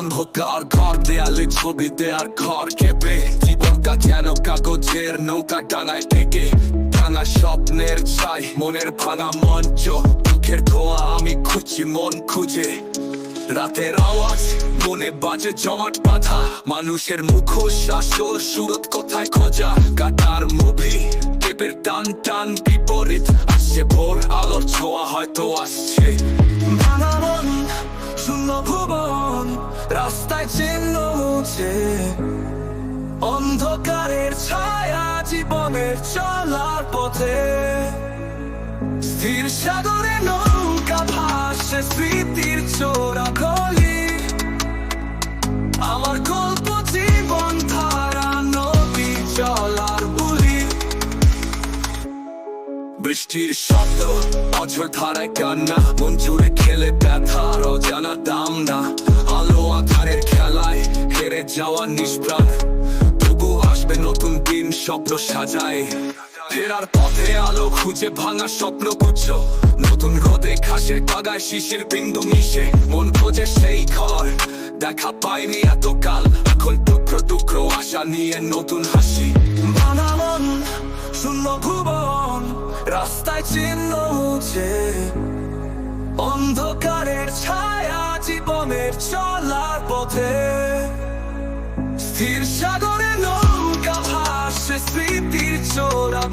অন্ধকার, ঘর দেয়ালে ছবি দেয়ার ঘর কেঁপে। জীবনটা যেন কাগজের নৌকা ডানায় থেকে ভাঙা স্বপ্নের ছাই, মনের ভাঙা মঞ্চ। দুঃখের ধোয়া আমি খুঁজি মন খুঁজে। রাতের আওয়াজ, মনে বাজে জমাট বাঁধা। মানুষের মুখোশ, আসল সুরত কোথায় খোঁজা? কাটার মুভি, টেপের টান টান বিপরীত। আসছে ভোর, আলোর ছোঁয়া হয়তো আসছে। মুছে অন্ধকারের ছায়া জীবনের চলার পথে। স্থির সাগরে নৌকা ভাসে স্মৃতির চোরা গলি। আমার গল্প জীবন ধারা, নদী চলার বুলি। বৃষ্টির শব্দ, অঝর ধারায় কান্না, মন জুড়ে খেলে ব্যথার অজানা দাম না। যাওয়া নিষ্প্রাণ। তবু আসবে নতুন দিন, স্বপ্ন সাজায়। ফেরার পথে আলো খুঁজে ভাঙা স্বপ্ন গুচ্ছ নতুন রোদে ঘাসের কাগায় শিশির বিন্দু মিশে। মন খোঁজে সেই ঘর, দেখা পাইনি এতকাল। এখন টুকরো টুকরো আশা নিয়ে নতুন হাসি। ভাঙা মন শূন্য ভুবন, রাস্তায় চিহ্ন মুছে। অন্ধকারের ছায়া জীবনের পথে স্থির সাগরে নৌকা ভাসে স্মৃতির চোরা